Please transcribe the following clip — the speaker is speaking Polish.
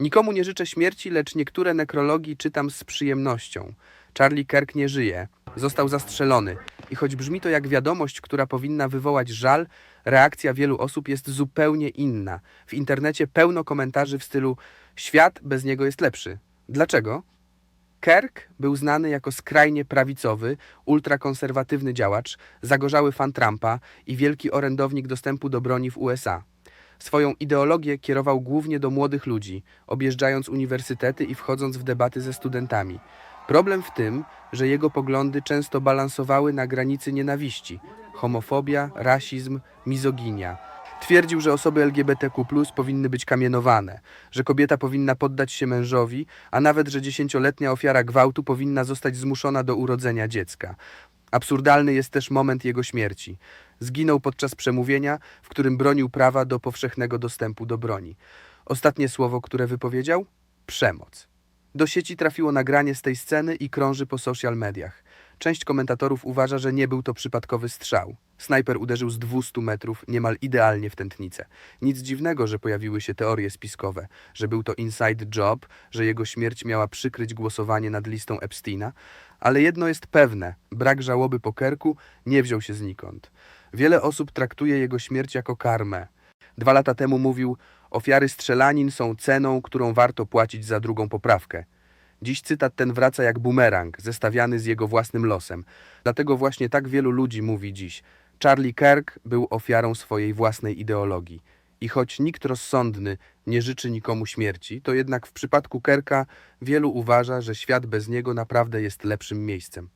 Nikomu nie życzę śmierci, lecz niektóre nekrologii czytam z przyjemnością. Charlie Kirk nie żyje, został zastrzelony i choć brzmi to jak wiadomość, która powinna wywołać żal, reakcja wielu osób jest zupełnie inna. W internecie pełno komentarzy w stylu świat bez niego jest lepszy. Dlaczego? Kirk był znany jako skrajnie prawicowy, ultrakonserwatywny działacz, zagorzały fan Trumpa i wielki orędownik dostępu do broni w USA. Swoją ideologię kierował głównie do młodych ludzi, objeżdżając uniwersytety i wchodząc w debaty ze studentami. Problem w tym, że jego poglądy często balansowały na granicy nienawiści homofobia, rasizm, mizoginia. Twierdził, że osoby LGBTQ powinny być kamienowane, że kobieta powinna poddać się mężowi, a nawet, że dziesięcioletnia ofiara gwałtu powinna zostać zmuszona do urodzenia dziecka. Absurdalny jest też moment jego śmierci. Zginął podczas przemówienia, w którym bronił prawa do powszechnego dostępu do broni. Ostatnie słowo, które wypowiedział? Przemoc. Do sieci trafiło nagranie z tej sceny i krąży po social mediach. Część komentatorów uważa, że nie był to przypadkowy strzał. Snajper uderzył z 200 metrów niemal idealnie w tętnicę. Nic dziwnego, że pojawiły się teorie spiskowe, że był to inside job, że jego śmierć miała przykryć głosowanie nad listą Epsteina, ale jedno jest pewne, brak żałoby po Kerku nie wziął się znikąd. Wiele osób traktuje jego śmierć jako karmę. Dwa lata temu mówił, ofiary strzelanin są ceną, którą warto płacić za drugą poprawkę. Dziś cytat ten wraca jak bumerang, zestawiany z jego własnym losem. Dlatego właśnie tak wielu ludzi mówi dziś. Charlie Kirk był ofiarą swojej własnej ideologii. I choć nikt rozsądny nie życzy nikomu śmierci, to jednak w przypadku Kerka wielu uważa, że świat bez niego naprawdę jest lepszym miejscem.